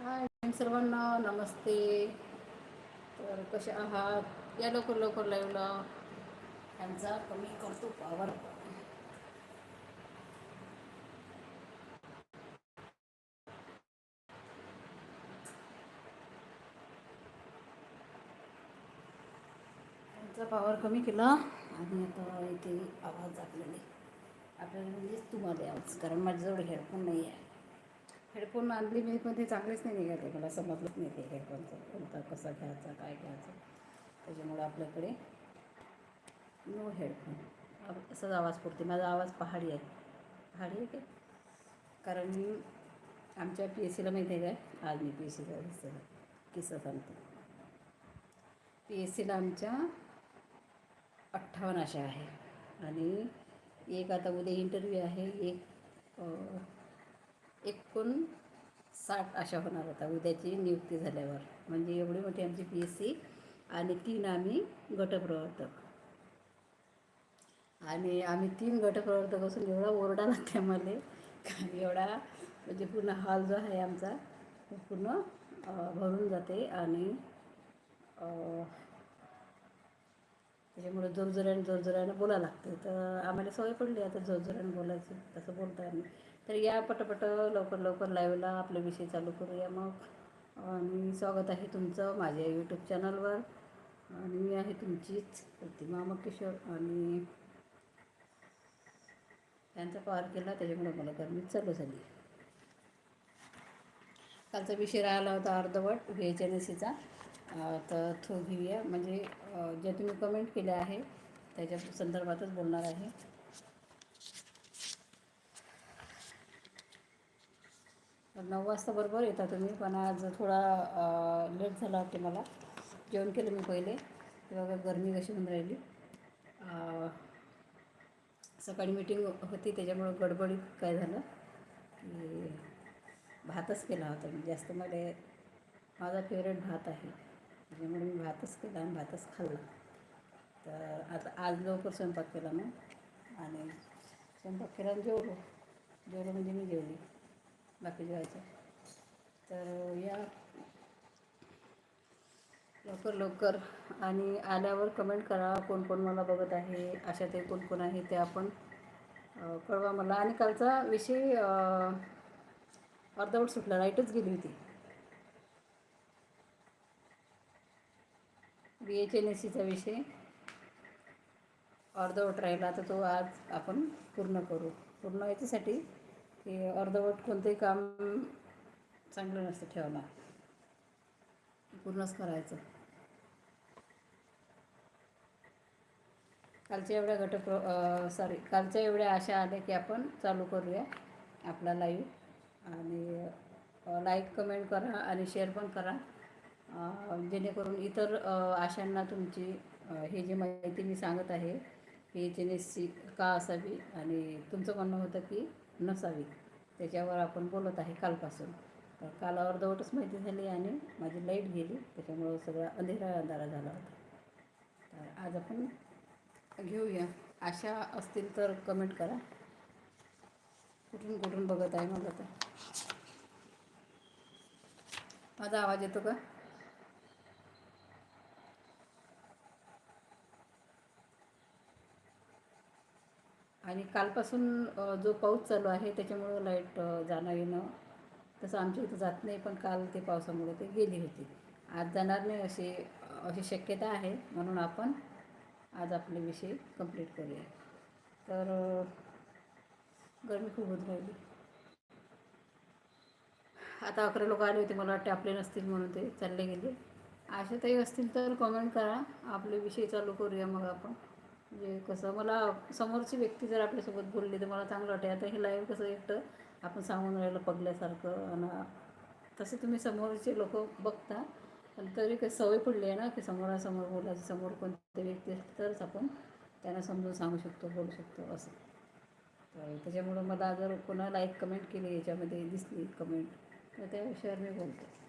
हाय सर्वांना नमस्ते. तर कसे आहात? या लवकर लवकर लाईव्हला त्यांचा कमी करतो पावर त्यांचा पावर कमी केला आणि आता इथे आवाज आपल्याला आपल्याला म्हणजे तुम्हाला आवाज कारण माझ्याजवळ हेडफोन नाही आहे हेडफोन आणली मी पण ते चांगलेच नाही निघाले. मला समजलंच नाही ते हेडफोनचं कोणता कसा घ्यायचा काय घ्यायचं. त्याच्यामुळं आपल्याकडे नो हेडफोन असाच आवाज पडते माझा आवाज पहाडी आहे. पहाडी आहे काय कारण मी आमच्या पी एस सीला माहिती आहे काय आज मी पी एस सीचा किस्सा किस्सा सांगतो. पी एस सीला आमच्या अठ्ठावन्न अशा आहे. आणि एक आता उद्या इंटरव्ह्यू आहे. एक एकूण साठ अशा होणार होता उद्याची नियुक्ती झाल्यावर. म्हणजे एवढी मोठी आमची पी एस सी आणि तीन आम्ही गटप्रवर्तक. आणि आम्ही तीन गटप्रवर्तक असून एवढा ओरडा लागते आम्हाला. एवढा म्हणजे पूर्ण हॉल जो आहे आमचा तो पूर्ण भरून जाते आणि त्याच्यामुळे जोरजोऱ्याने जोरजोराने बोलायला लागते तर आम्हाला सवय पडली आता जोरजोराने बोलायची. तसं बोलतो आम्ही तर या पटपट लवकर लवकर लाईव्हला आपले विषय चालू करूया मग. आणि स्वागत आहे तुमचं माझ्या यूट्यूब चॅनलवर आणि मी आहे तुमचीच प्रतिमा मकेश्वर. आणि त्यांचा पार केला त्याच्यामुळे मला गरमी चालू झाली. कालचा विषय राहिला होता अर्धवट व्ही एच एन एस सीचा तर तो घेऊया. म्हणजे ज्या तुम्ही कमेंट केल्या आहे त्याच्या संदर्भातच बोलणार आहे. नऊ वाजता बरोबर येता तुम्ही पण आज थोडा लेट झाला होते मला. जेवण केलं मी पहिले. तेव्हा गरमी कशी होऊन राहिली. सकाळी मीटिंग होती त्याच्यामुळं गडबडीत काय झालं की भातच केला होता मी. जास्त मला माझा फेवरेट भात आहे. त्याच्यामुळे मी भातच केला आणि भातच खाल्ला. तर आता आज लवकर स्वयंपाक केला मग आणि स्वयंपाक केला आणि जेवलो. जेवलो म्हणजे मी जेवली. बाकी जेवायचं. तर या. लवकर लवकर आणि आल्यावर कमेंट करा कोण कोण मला बघत आहे अशा ते कोण कोण आहे ते आपण कळवा मला. आणि कालचा विषय अर्धवट सुटला लाईटच गेली होती. बी एच एन एस सीचा विषय. अर्धवट राहिला तर तो आज आपण पूर्ण करू. पूर्ण याच्यासाठी की अर्धवट कोणतंही काम चांगलं नसतं ठेवणं पूर्णच करायचं. कालच्या एवढ्या घटक सॉरी कालच्या एवढ्या आशा आल्या की आपण चालू करूया आपला लाईव्ह आणि लाईक कमेंट करा आणि शेअर पण करा. जेणेकरून इतर आशांना तुमची हे जी माहिती मी सांगत आहे की एच एन एस सी का असावी? आणि तुमचं म्हणणं होतं की नसावी. त्याच्यावर आपण बोलत आहे कालपासून. तर काल अर्धवटच माहिती झाली आणि माझी लाइट गेली त्याच्यामुळं सगळा अंधेरा अंधारा झाला होता. तर आज आपण घेऊया. आशा असतील तर कमेंट करा. कुठून कुठून बघत आहे मला तर. माझा आवाज येतो का? आणि कालपासून जो पाऊस चालू आहे त्याच्यामुळं लाइट जाणं येणं तसं आमच्या इथं जात नाही पण काल ते पावसामुळे ते गेली होती. आज जाणार नाही अशी अशी शक्यता आहे म्हणून आपण आज आपले विषय कंप्लीट करूया. तर गरमी खूप होत राहिली. आता अकरा लोक आले होते मला वाटते आपले नसतील म्हणून ते चालले गेले. आशाताई असतील तर कमेंट करा. आपले विषय चालू करूया मग आपण. म्हणजे कसं मला समोरची व्यक्ती जर आपल्यासोबत बोलली तर मला चांगलं वाटते आता हे लाईव्ह कसं एकटं आपण सांगून राहिलं पगल्यासारखं आणि तसे तुम्ही समोरचे लोक बघता. पण तरी काही सवय पडली आहे ना की समोरासमोर बोलायची समोर कोणती व्यक्ती असते तरच आपण त्यांना समजून सांगू शकतो बोलू शकतो असं. तर त्याच्यामुळं मला जर कोणा लाईक कमेंट केली याच्यामध्ये दिसली कमेंट तर त्या विषयावर मी बोलते.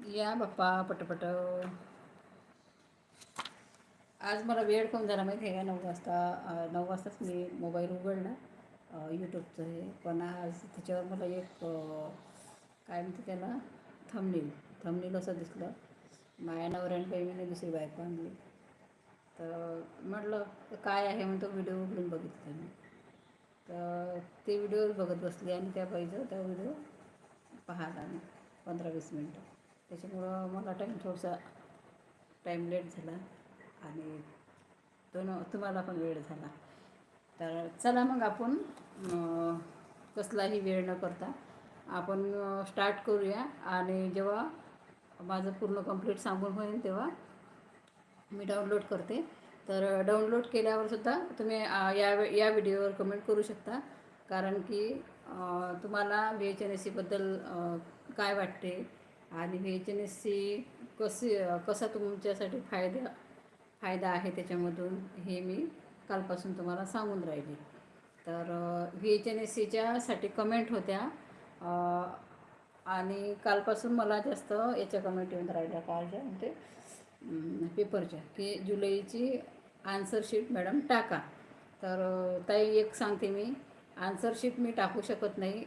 या बाप्पा पटपट. आज मला वेळ कोण झाला माहिती आहे का? नऊ वाजता नऊ वाजताच मी मोबाईल उघडला यूट्यूबचं हे. पण आज त्याच्यावर मला एक काय म्हणते त्याला? थमनील थमनील असं दिसलं. माया नवऱ्याने बहिणीने दुसरी बायको आणली. तर म्हटलं काय आहे? म्हणतो व्हिडिओ उघडून बघितलं मी तर ते व्हिडिओ बघत बसले आणि त्या बाईचं त्या व्हिडिओ पाहिला मी पंधरा वीस मिनटं. त्याच्यामुळं मला टाईम थोडासा टाईम लेट झाला आणि दोन तुम्हाला पण वेळ झाला. तर चला मग आपण कसलाही वेळ न करता आपण स्टार्ट करूया आणि जेव्हा माझं पूर्ण कंप्लीट सांगून होईल तेव्हा मी डाउनलोड करते. तर डाउनलोड केल्यावरसुद्धा तुम्ही या वे- या व्हिडिओवर कमेंट करू शकता. कारण की तुम्हाला व्ही एच एन एस सीबद्दल काय वाटते? आणि V H N S C कसे कसा तुमच्यासाठी फायदा फायदा आहे त्याच्यामधून हे मी कालपासून तुम्हाला सांगून राहिली. तर व्ही एच एन एस सीच्यासाठी कमेंट होत्या. आणि कालपासून मला जास्त याच्या कमेंट येऊन राहिल्या कालच्या म्हणजे पेपरच्या की जुलैची आन्सरशीट मॅडम टाका. तर ताई एक सांगते मी. आन्सरशीट मी टाकू शकत नाही.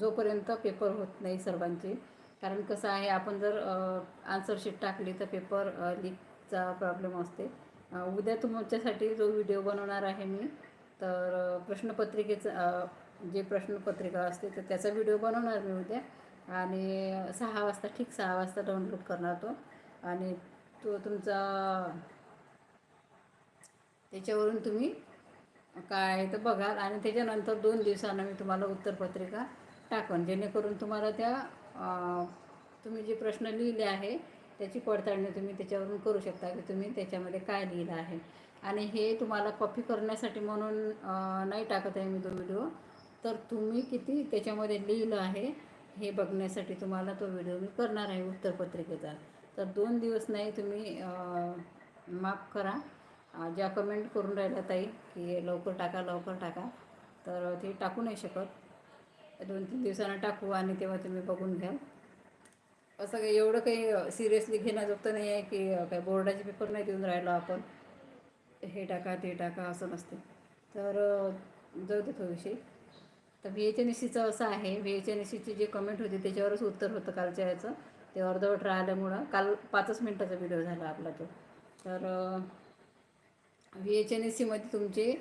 जोपर्यंत पेपर होत नाही सर्वांची कारण कसं आहे आपण जर आन्सर शीट टाकली तर पेपर लीकचा प्रॉब्लेम असते. उद्या तुमच्यासाठी जो व्हिडिओ बनवणार आहे मी तर प्रश्नपत्रिकेचं जे प्रश्नपत्रिका असते तर त्याचा व्हिडिओ बनवणार मी उद्या. आणि सहा वाजता ठीक सहा वाजता डाउनलोड करणार तो. आणि तो तुमचा त्याच्यावरून तुम्ही काय आहे तर बघाल. आणि त्याच्यानंतर दोन दिवसानं मी तुम्हाला उत्तरपत्रिका टाकन. जेणेकरून तुम्हाला त्या तुम्ही जे प्रश्न लिहिले आहे त्याची पडताळणी तुम्ही त्याच्यावरून करू शकता की तुम्ही त्याच्यामध्ये काय लिहिलं आहे. आणि हे तुम्हाला कॉपी करण्यासाठी म्हणून नाही टाकत आहे मी तो व्हिडिओ तर तुम्ही किती त्याच्यामध्ये लिहिलं आहे हे बघण्यासाठी तुम्हाला तो व्हिडिओ मी करणार आहे उत्तरपत्रिकेचा. तर दोन दिवस नाही तुम्ही माफ करा. ज्या कमेंट करून राहिल्या ताई की लवकर टाका लवकर टाका. तर ते टाकू नाही शकत. दोन तीन दिवसांना टाकू आणि तेव्हा तुम्ही बघून घ्याल असं काही एवढं काही सिरियसली घेण्याजोगतं नाही आहे की काय बोर्डाचे पेपर नाही देऊन राहिलो आपण. हे टाका ते टाका असं नसते. तर जाऊ दे तो विषय. तर व्ही एच एन एस सीचं असं आहे. व्ही एच एन एस सीची जे कमेंट होती त्याच्यावरच उत्तर होतं कालच्या याचं ते अर्धवट राहिल्यामुळं काल पाचच मिनटाचा व्हिडिओ झाला आपला तो. तर व्ही एच एन एस सीमध्ये तुमचे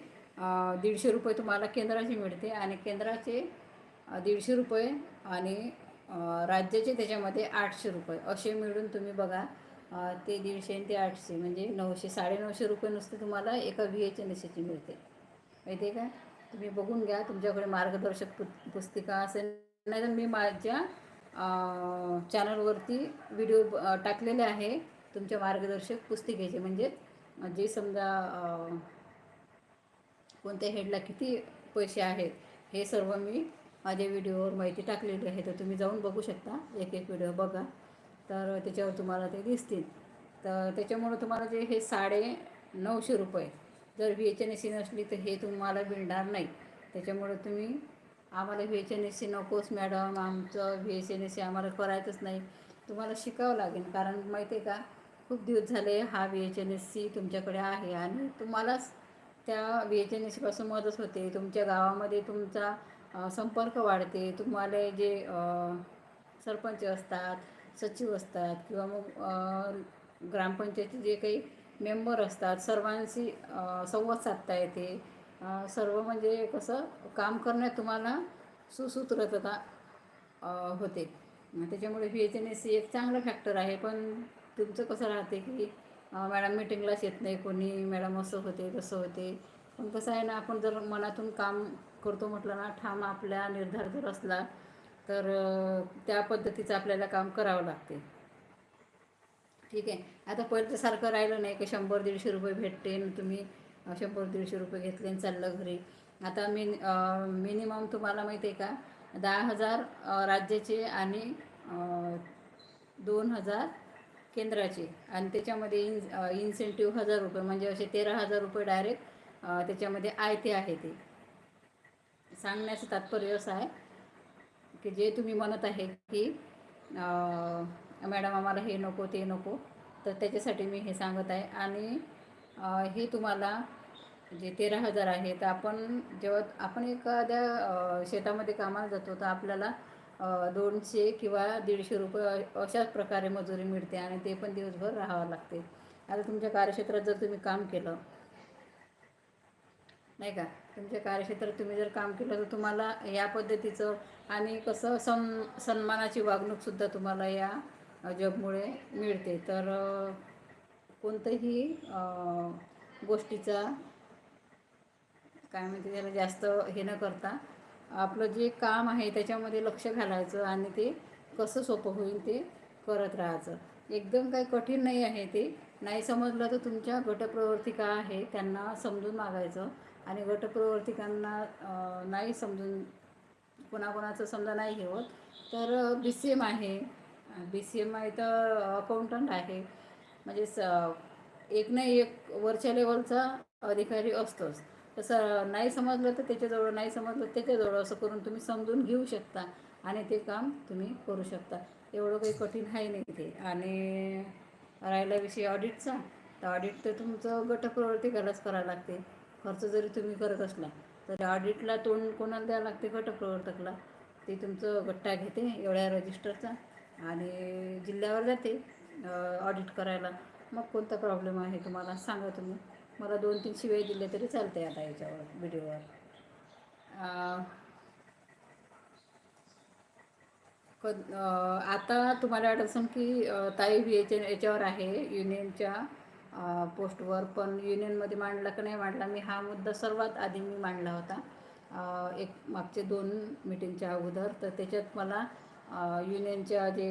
दीडशे रुपये तुम्हाला केंद्राचे मिळते आणि केंद्राचे दीडशे रुपये आणि राज्याचे त्याच्यामध्ये आठशे रुपये. असे मिळून तुम्ही बघा ते दीडशे आणि ते आठशे म्हणजे नऊशे साडेनऊशे रुपये नुसते तुम्हाला एका व्ही एच एन एस मिळते. माहिती आहे का? तुम्ही बघून घ्या तुमच्याकडे मार्गदर्शक पु पुस्तिका असेल नाही तर मी माझ्या चॅनलवरती व्हिडिओ टाकलेले आहे तुमच्या मार्गदर्शक पुस्तिकेचे. म्हणजे जे समजा कोणत्या हेडला किती पैसे आहेत हे सर्व मी माझ्या व्हिडिओवर माहिती टाकलेली आहे तर तुम्ही जाऊन बघू शकता. एक एक व्हिडिओ बघा. तर त्याच्यावर तुम्हाला ते दिसतील. तर त्याच्यामुळं तुम्हाला जे हे साडे नऊशे रुपये जर V H N S C नसली तर हे तुम्हाला मिळणार नाही. त्याच्यामुळं तुम्ही आम्हाला V H N S C नकोच मॅडम. आमचं V H N S C आम्हाला करायचंच नाही. तुम्हाला शिकावं लागेल. कारण माहिती आहे का खूप दिवस झाले हा V H N S C तुमच्याकडे आहे आणि तुम्हालाच त्या व्ही एच एन एस सीपासून मदत होते. तुमच्या गावामध्ये तुमचा संपर्क वाढते. तुम्हाला जे सरपंच असतात सचिव असतात किंवा मग ग्रामपंचायती ग्रामपंचायतीचे जे काही मेंबर असतात सर्वांशी संवाद साधता येते. सर्व म्हणजे कसं काम करण्यात तुम्हाला सुसूत्रता होते. त्याच्यामुळे V H N S C एक चांगलं फॅक्टर आहे. पण तुमचं कसं राहते की मॅडम मीटिंगलाच येत नाही कोणी. मॅडम असं होते तसं होते. पण कसं आहे ना आपण जर मनातून काम करतो म्हटलं ना ठाम आपल्या निर्धार जर असला तर त्या पद्धतीचं आपल्याला काम करावं लागते. ठीक आहे? आता पहिल्यासारखं राहिलं नाही की शंभर दीडशे रुपये भेटते तुम्ही शंभर दीडशे रुपये घेतले आणि चाललं घरी. आता मिन मिनिमम तुम्हाला माहिती आहे का दहा हजार राज्याचे आणि दोन हजार केंद्राचे. आणि त्याच्यामध्ये इन इन्सेंटिव्ह हजार रुपये म्हणजे असे तेरा हजार रुपये डायरेक्ट त्याच्यामध्ये आयते आहे ते. सांगण्याचं तात्पर्य असं आहे की जे तुम्ही म्हणत आहे की मॅडम आम्हाला हे नको ते नको तर त्याच्यासाठी मी हे सांगत आहे. आणि हे तुम्हाला जे तेरा हजार आहे तर आपण जेव्हा आपण एखाद्या शेतामध्ये कामाला जातो तर आपल्याला दोनशे किंवा दीडशे रुपये अशाच प्रकारे मजुरी मिळते आणि ते पण दिवसभर राहावं लागते. आता तुमच्या कार्यक्षेत्रात जर तुम्ही काम केलं नाही का? तुमच्या कार्यक्षेत्रात तुम्ही जर काम केलं तर तुम्हाला या पद्धतीचं आणि कसं सम सन्मानाची वागणूकसुद्धा तुम्हाला या जॉबमुळे मिळते. तर कोणतंही गोष्टीचा काय म्हणते त्याला जास्त हे न करता आपलं जे काम आहे त्याच्यामध्ये लक्ष घालायचं आणि ते कसं सोपं होईल ते करत राहायचं. एकदम काही कठीण नाही आहे ते. नाही समजलं तर तुमच्या गटप्रवर्तिका आहे त्यांना समजून मागायचं. आणि गटप्रवर्तिकांना नाही समजून कोणाकोणाचं समजा नाही हे होत तर बी सी एम आहे. बी सी एम आहे तर अकाउंटंट आहे. म्हणजे स एक नाही एक वरच्या लेवलचा अधिकारी असतोच. तसं नाही समजलं तर त्याच्याजवळ नाही समजलं तर त्याच्याजवळ असं करून तुम्ही समजून घेऊ शकता आणि ते काम तुम्ही करू शकता. एवढं काही कठीण आहे नाही ते. आणि राहिला विषय ऑडिटचा तर ऑडिट तर तुमचं गटप्रवर्तिकालाच करावं लागते. खर्च जरी तुम्ही करत असला तर ऑडिटला तोंड कोणाला द्यावं लागते गटप्रवर्तकला ते तुमचं गट्टा घेते एवढ्या रजिस्टरचा आणि जिल्ह्यावर जाते ऑडिट करायला. मग कोणता प्रॉब्लेम आहे तुम्हाला? सांगा तुम्ही. मला दोन तीन शिवाय दिले तरी चालते आता याच्यावर व्हिडिओवर अं, क आता तुम्हाला वाटत असेल की ताई बी याच्या याच्यावर आहे युनियनच्या पोस्टवर पण युनियनमध्ये मांडला का नाही मांडला मी हा मुद्दा सर्वात आधी मी मांडला होता. एक मागचे दोन मिटिंगच्या अगोदर तर त्याच्यात मला युनियनच्या जे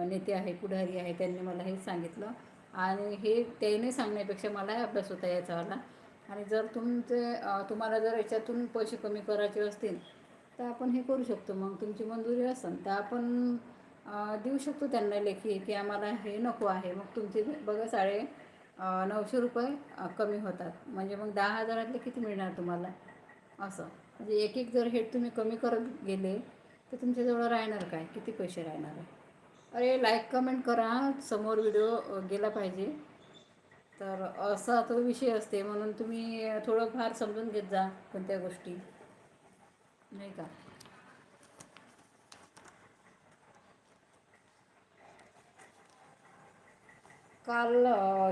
नेते आहे पुढारी आहे त्यांनी मला हे सांगितलं. आणि हे त्याने सांगण्यापेक्षा मलाही अभ्यास होता याचावाला आणि जर तुमचे तुम्हाला जर याच्यातून पैसे कमी करायचे असतील तर आपण हे करू शकतो. मग तुमची मंजुरी असेल तर आपण देऊ शकतो त्यांना लेखी की आम्हाला हे नको आहे. मग तुमचे बघा साडे नऊशे रुपये कमी होतात. म्हणजे मग दहा हजारातले किती मिळणार तुम्हाला? असं. म्हणजे एक एक जर हेड तुम्ही कमी करत गेले तर तुमच्याजवळ राहणार काय? किती पैसे राहणार आहे? अरे लाईक कमेंट करा. समोर व्हिडिओ गेला पाहिजे. तर असा तो विषय असते. म्हणून तुम्ही थोडंफार समजून घेत जा कोणत्या गोष्टी. नाही का? काल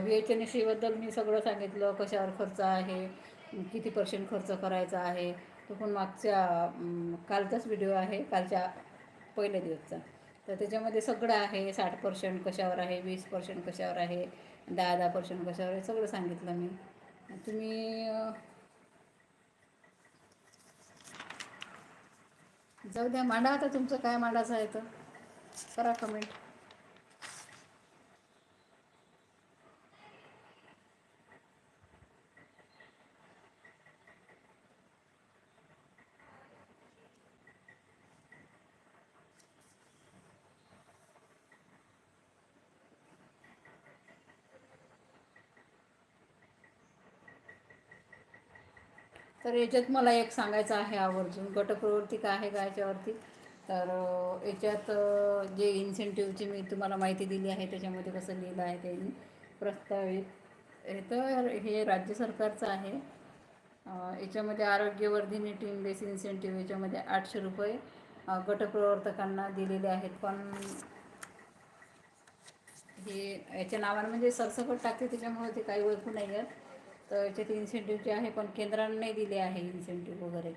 व्ही एच एनबद्दल मी सगळं सांगितलं कशावर खर्च आहे किती पर्सेंट खर्च करायचा आहे तो पण मागच्या कालचाच व्हिडिओ आहे कालच्या पहिल्या दिवसचा. तर त्याच्यामध्ये सगळं आहे साठ पर्सेंट कशावर आहे वीस पर्सेंट कशावर आहे दहा दहा पर्सेंट कशावर आहे सगळं सांगितलं मी. तुम्ही जाऊ द्या मांडा आता तुमचं काय मांडायचं आहे तर. करा कमेंट तर याच्यात मला एक सांगायचं आहे आवर्जून गटप्रवृत्ती काय आहे का याच्यावरती? तर याच्यात जे इन्सेंटिव्हची मी तुम्हाला माहिती दिली आहे त्याच्यामध्ये कसं लिहिलं आहे त्यांनी प्रस्तावित. हे तर हे राज्य सरकारचं आहे. याच्यामध्ये आरोग्यवर्धिनी टीम बेस इन्सेंटिव्ह याच्यामध्ये आठशे रुपये गटप्रवर्तकांना दिलेले आहेत. पण हे याच्या नावानं म्हणजे सरसकट टाकते त्याच्यामुळे ते काही ओळखू नाही आहेत तर याच्यात इन्सेंटिव्हचे आहे पण केंद्राने नाही दिले आहे इन्सेंटिव्ह वगैरे.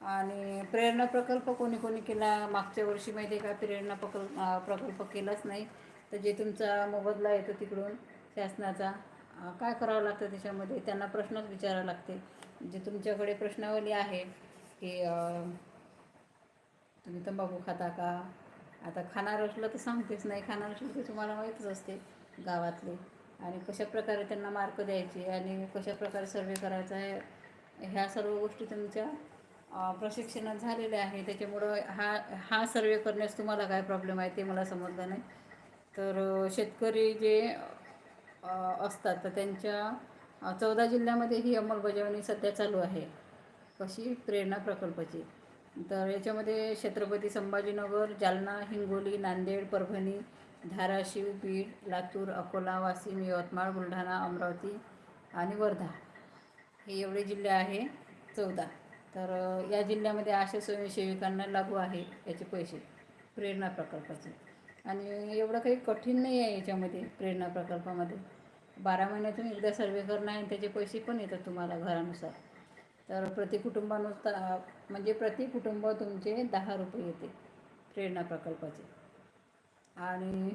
आणि प्रेरणा प्रकल्प कोणी कोणी केला? मागच्या वर्षी माहिती आहे का प्रेरणा प्रकल्प प्रकल्प केलाच नाही. तर जे तुमचा मोबदला येतो तिकडून शासनाचा काय करावं लागतं त्याच्यामध्ये? त्यांना प्रश्नच विचारावं लागते. जे तुमच्याकडे प्रश्नावली आहे की तुम्ही तंबाखू खाता का? आता खाणार असलं तर सांगतेच नाही खाणार असलं तर तुम्हाला माहीतच असते गावातले. आणि कशा प्रकारे त्यांना मार्क द्यायचे आणि कशा प्रकारे सर्वे करायचा आहे ह्या सर्व गोष्टी तुमच्या प्रशिक्षणात झालेल्या आहे त्याच्यामुळं हा हा सर्वे करण्यास तुम्हाला काय प्रॉब्लेम आहे ते मला समजलं नाही. तर शेतकरी जे असतात तर त्यांच्या चौदा जिल्ह्यामध्ये ही अंमलबजावणी सध्या चालू आहे. कशी? प्रेरणा प्रकल्पाची. तर याच्यामध्ये छत्रपती संभाजीनगर जालना हिंगोली नांदेड परभणी धाराशिव बीड लातूर अकोला वाशिम यवतमाळ बुलढाणा अमरावती आणि वर्धा हे एवढे जिल्हे आहे चौदा. तर या जिल्ह्यामध्ये आशा स्वयंसेविकांना लागू आहे याचे पैसे प्रेरणा प्रकल्पाचे. आणि एवढं काही कठीण नाही आहे याच्यामध्ये प्रेरणा प्रकल्पामध्ये. बारा महिन्यातून एकदा सर्वे करणं आहे आणि त्याचे पैसे पण येतात तुम्हाला घरानुसार. तर प्रति कुटुंबानुसार म्हणजे प्रति कुटुंब तुमचे दहा रुपये येते प्रेरणा प्रकल्पाचे. आणि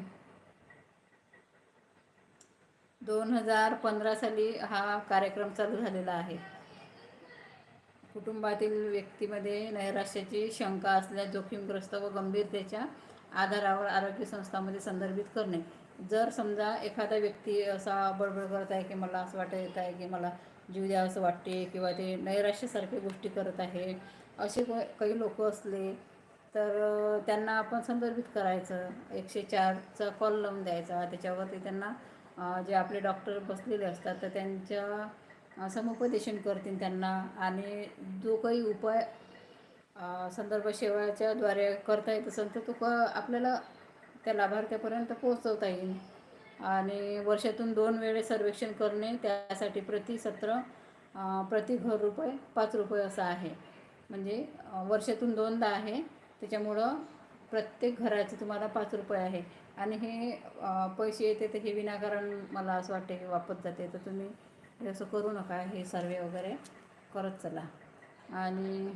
दोन हजार पंधरा साली हा कार्यक्रम चालू झालेला आहे. कुटुंबातील व्यक्तीमध्ये नैराश्याची शंका असल्यास जोखीमग्रस्त व गंभीरतेच्या आधारावर आरोग्य संस्थांमध्ये संदर्भित करणे. जर समजा एखादा व्यक्ती असा बडबड करत आहे की मला असं वाटत येत आहे की मला जीव द्यावंसं वाटते किंवा ते नैराश्यासारख्या गोष्टी करत आहे असे काही लोक असले तर त्यांना आपण संदर्भित करायचं. एकशे चारचा कॉल लावून द्यायचा. त्याच्यावरती त्यांना जे आपले डॉक्टर बसलेले असतात तर त्यांच्या समुपदेशन करतील त्यांना. आणि जो काही उपाय संदर्भ सेवाच्याद्वारे करता येत असेल तर तो क आपल्याला त्या लाभार्थ्यापर्यंत पोहोचवता येईल. आणि वर्षातून दोन वेळेस सर्वेक्षण करणे त्यासाठी प्रति सत्र प्रति घर रुपये पाच रुपये असं आहे. म्हणजे वर्षातून दोनदा आहे. त्याच्यामुळं प्रत्येक घराचे तुम्हाला पाच रुपये आहे. आणि हे पैसे येते तर हे विनाकारण मला असं वाटते की वापरत जाते. तर तुम्ही हे असं करू नका. हे सर्वे वगैरे करत चला. आणि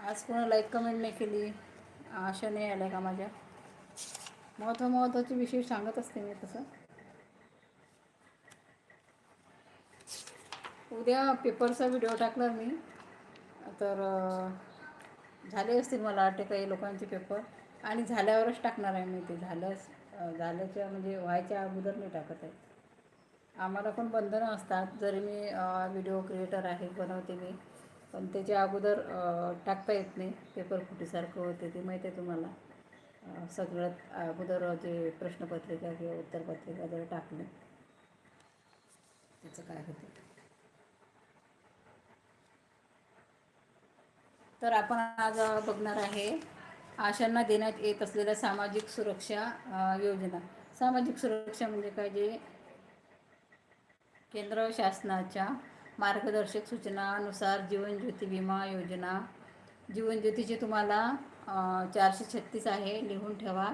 आज कोणाला एक कमेंट नाही केली? आशा नाही आल्या का माझ्या? महत्त्व महत्त्वाचे विषय सांगत असते मी तसं. उद्या पेपरचा व्हिडिओ टाकणार मी. तर झाले असतील मला वाटते काही लोकांचे पेपर. आणि झाल्यावरच टाकणार आहे मी ते. झाल्यास झाल्याच्या म्हणजे व्हायच्या अगोदर नाही टाकत आहे. आम्हाला पण बंधनं असतात. जरी मी व्हिडिओ क्रिएटर आहे बनवते मी. पण त्याच्या अगोदर टाकता येत नाही. पेपर फुटीसारखं होते ते माहीत आहे तुम्हाला? सगळ्यात अगोदर जे प्रश्नपत्रिका किंवा उत्तरपत्रिका जर टाकले त्याचं काय होतं? तर आपण आज बघणार आहे आशांना देण्यात येत असलेल्या सामाजिक सुरक्षा योजना. सामाजिक सुरक्षा म्हणजे काय? जे केंद्र शासनाच्या मार्गदर्शक सूचनानुसार जीवन ज्योती विमा योजना. जीवनज्योतीचे तुम्हाला चारशे छत्तीस आहे लिहून ठेवा.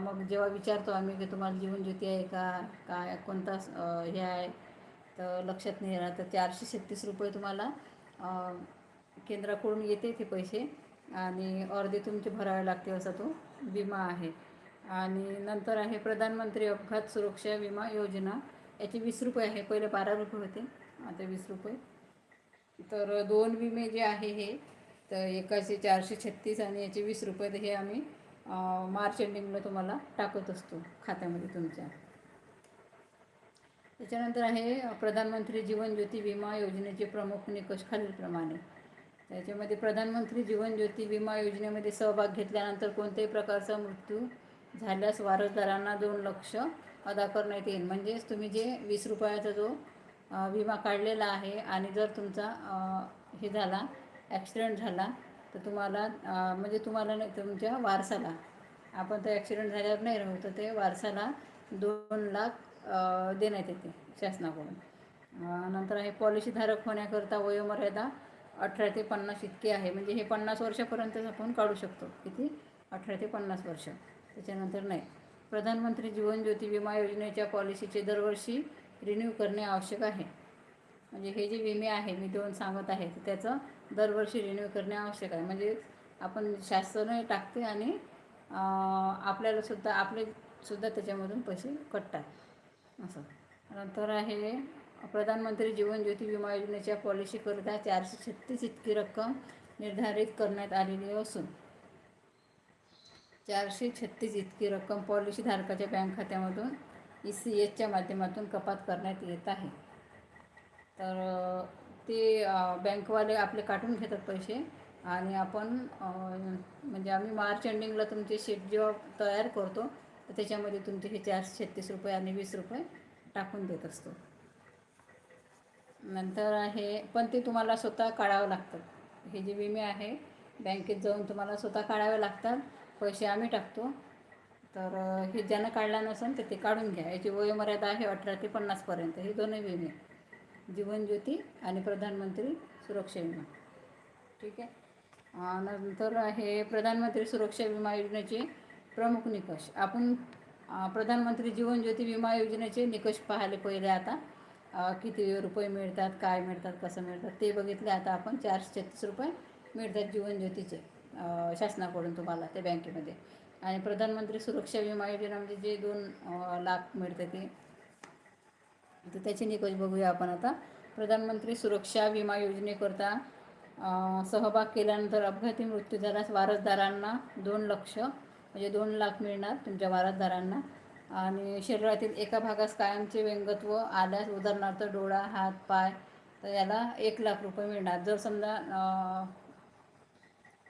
मग जेव्हा विचारतो आम्ही की तुम्हाला जीवन ज्योती आहे का? काय कोणता हे आहे? तर लक्षात नाही राहत. तर चारशे छत्तीस रुपये तुम्हाला केंद्राकडून येते ते पैसे. आणि अर्धे तुमचे भरावे लागते असा तो विमा आहे. आणि नंतर आहे प्रधानमंत्री अपघात सुरक्षा विमा योजना. याचे वीस रुपये आहे. पहिले बारा रुपये होते. आता वीस रुपये. तर दोन विमे जे आहे हे तर एकाचे चारशे छत्तीस आणि याचे वीस रुपये तर हे आम्ही मार्च एंडिंगला तुम्हाला टाकत असतो खात्यामध्ये तुमच्या. त्याच्यानंतर आहे प्रधानमंत्री जीवन ज्योती विमा योजनेचे प्रमुख निकष खालीलप्रमाणे. त्याच्यामध्ये प्रधानमंत्री जीवन ज्योती विमा योजनेमध्ये सहभाग घेतल्यानंतर कोणत्याही प्रकारचा मृत्यू झाल्यास वारसदारांना दोन लक्ष अदा करण्यात येईल. म्हणजेच तुम्ही जे वीस रुपयाचा जो विमा काढलेला आहे आणि जर तुमचा हे झाला ॲक्सिडेंट झाला तर तुम्हाला म्हणजे तुम्हाला नाही तुमच्या वारसाला आपण तर ॲक्सिडेंट झाल्यावर नाही राहू तर ते वारसाला दोन लाख देण्यात येते शासनाकडून. नंतर आहे पॉलिसीधारक होण्याकरता वयोमर्यादा अठरा ते पन्नास इतकी आहे. म्हणजे हे पन्नास वर्षापर्यंतच आपण काढू शकतो. किती? अठरा ते पन्नास वर्ष. त्याच्यानंतर नाही. प्रधानमंत्री जीवन ज्योती विमा योजनेच्या पॉलिसीचे दरवर्षी रिन्यू करणे आवश्यक आहे. म्हणजे हे जे विमे आहे मी दोन सांगत आहे तर त्याचं दरवर्षी रिन्यू करणे आवश्यक आहे. म्हणजे आपण शासनही टाकते आणि आपल्यालासुद्धा आपल्याला सुद्धा आपले सुद्धा त्याच्यामधून पैसे कटतात. असं. नंतर आहे प्रधानमंत्री जीवन ज्योती विमा योजनेच्या पॉलिसीकरिता चारशे छत्तीस इतकी रक्कम निर्धारित करण्यात आलेली असून चारशे छत्तीस इतकी रक्कम पॉलिसीधारकाच्या बँक खात्यामधून ई सी एचच्या माध्यमातून कपात करण्यात येत आहे. तर ते बँकवाले आपले काटून घेतात पैसे आणि आपण म्हणजे आम्ही मार्च एंडिंगला तुमचे शीट जेव्हा तयार करतो तर त्याच्यामध्ये तुमचे हे चारशे छत्तीस रुपये आणि वीस रुपये टाकून देत असतो. नंतर आहे पण ते तुम्हाला स्वतः काढावं लागतं. हे जे विमे आहे बँकेत जाऊन तुम्हाला स्वतः काढावे लागतात. पैसे आम्ही टाकतो. तर हे ज्यानं काढला नसेल तर ते काढून घ्या. याची वयोमर्यादा आहे अठरा ते पन्नासपर्यंत हे दोन्ही विमे जीवन ज्योती आणि प्रधानमंत्री सुरक्षा विमा. ठीक आहे? नंतर हे प्रधानमंत्री सुरक्षा विमा योजनेचे प्रमुख निकष. आपण प्रधानमंत्री जीवन ज्योती विमा योजनेचे निकष पाहिले पहिले आता. किती रुपये मिळतात काय मिळतात कसं मिळतात ते बघितले. आता आपण चारशे छत्तीस रुपये मिळतात जीवन ज्योतीचे शासनाकडून तुम्हाला त्या बँकेमध्ये. आणि प्रधानमंत्री सुरक्षा विमा योजना म्हणजे जे दोन लाख मिळतं ते. तर त्याचे निकष बघूया आपण आता. प्रधानमंत्री सुरक्षा विमा योजनेकरता सहभाग केल्यानंतर अपघाती मृत्यू झाल्यास वारसदारांना दोन लक्ष म्हणजे दोन लाख मिळणार तुमच्या वारसदारांना. आणि शरीरातील एका भागास कायमचे व्यंगत्व आल्यास उदाहरणार्थ डोळा हात पाय तर याला एक लाख रुपये मिळणार. जर समजा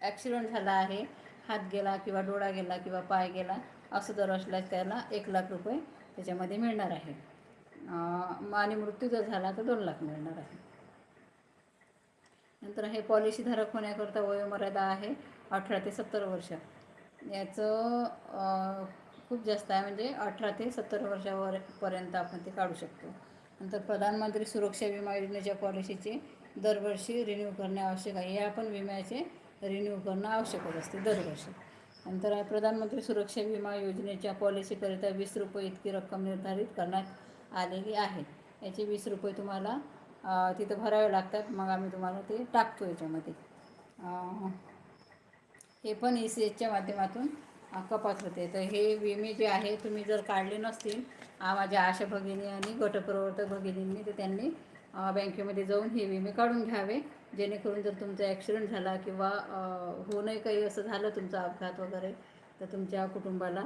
ॲक्सिडेंट झाला आहे हात गेला किंवा डोळा गेला किंवा पाय गेला असं जर असल्यास त्याला एक लाख रुपये त्याच्यामध्ये मिळणार आहे. आणि मृत्यू जर झाला तर दोन लाख मिळणार आहे. नंतर हे पॉलिसीधारक होण्याकरता वयोमर्यादा आहे अठरा ते सत्तर वर्ष. याचं खूप जास्त आहे म्हणजे अठरा ते सत्तर वर्षावर पर्यंत आपण ते काढू शकतो. नंतर प्रधानमंत्री सुरक्षा विमा योजनेच्या पॉलिसीचे दरवर्षी रिन्यू करणे आवश्यक आहे. या पण विम्याचे रिन्यू करणं आवश्यकच असते दरवर्षी. नंतर आहे प्रधानमंत्री सुरक्षा विमा योजनेच्या पॉलिसीकरिता वीस रुपये इतकी रक्कम निर्धारित करण्यात आलेली आहे. याचे वीस रुपये तुम्हाला तिथं भरावे लागतात. मग आम्ही तुम्हाला ते टाकतो याच्यामध्ये. हे पण ई सी एचच्या माध्यमातून कपात होते. तर हे विमे जे आहे तुम्ही जर काढले नसतील माझ्या आशा भगिनी आणि गटप्रवर्तक भगिनींनी तर त्यांनी बँकेमध्ये जाऊन हे विमे काढून घ्यावे. जेणेकरून जर तुमचा ॲक्सिडेंट झाला किंवा अ, होऊनही काही असं झालं तुमचा अपघात वगैरे तर तुमच्या कुटुंबाला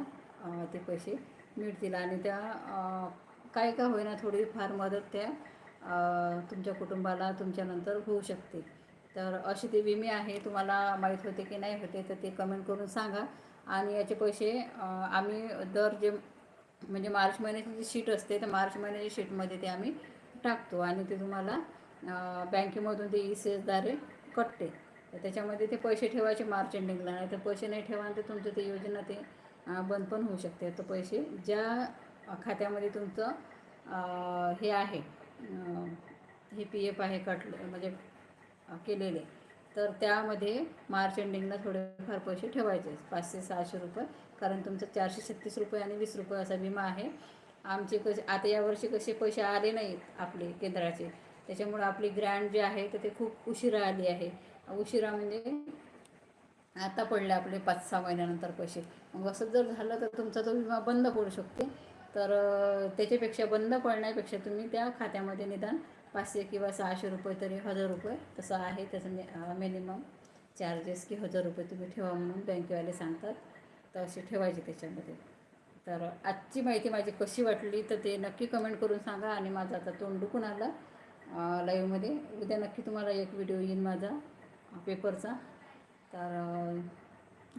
ते पैसे मिळतील आणि त्या काय का होईना थोडी फार मदत त्या तुमच्या कुटुंबाला तुमच्यानंतर होऊ शकते. तर असे ते विमे आहे तुम्हाला माहीत होते की नाही होते तर ते कमेंट करून सांगा. आणि याचे पैसे आम्ही दर जे म्हणजे मार्च महिन्याची जी शीट असते तर मार्च महिन्याच्या शीटमध्ये ते आम्ही टाकतो आणि ते तुम्हाला बँकेमधून ते ई सी एसद्वारे कटते. तर त्याच्यामध्ये ते पैसे ठेवायचे मार्च एंडिंगला. नाही तर पैसे नाही ठेवा तर तुमचं ते योजना ते बंद पण होऊ शकते. तर पैसे ज्या खात्यामध्ये तुमचं हे आहे हे पी एफ आहे कटलं म्हणजे केलेले तर त्यामध्ये मार्च एंडिंगला थोडेफार पैसे ठेवायचे पाचशे सहाशे रुपये. कारण तुमचं चारशे छत्तीस रुपये आणि वीस रुपये असा विमा आहे. आमचे कसे आता यावर्षी कसे पैसे आले नाहीत आपले केंद्राचे. त्याच्यामुळं आपली ग्रँड जे आहे तर ते खूप उशिरा आली आहे. उशिरा म्हणजे आता पडले आपले पाच सहा महिन्यानंतर पैसे. मग असं जर झालं तर तुमचा तो विमा बंद पडू शकते. तर त्याच्यापेक्षा बंद पडण्यापेक्षा तुम्ही त्या खात्यामध्ये निदान पाचशे किंवा सहाशे रुपये तरी हजार रुपये तसं आहे. त्याचं मिनिमम चार्जेस की हजार रुपये तुम्ही ठेवा म्हणून बँकेवाले सांगतात. तर असे ठेवायचे त्याच्यामध्ये. तर आजची माहिती माझी कशी वाटली तर ते नक्की कमेंट करून सांगा आणि माझं आता तोंड दुखून आलं. लाईव्हमध्ये उद्या नक्की तुम्हाला एक व्हिडिओ येईन माझा पेपरचा तर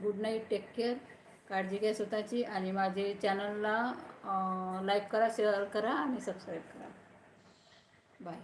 गुड नाईट टेक केअर काळजी घ्या स्वतःची आणि माझे चॅनलला लाईक करा शेअर करा आणि सबस्क्राईब करा. बाय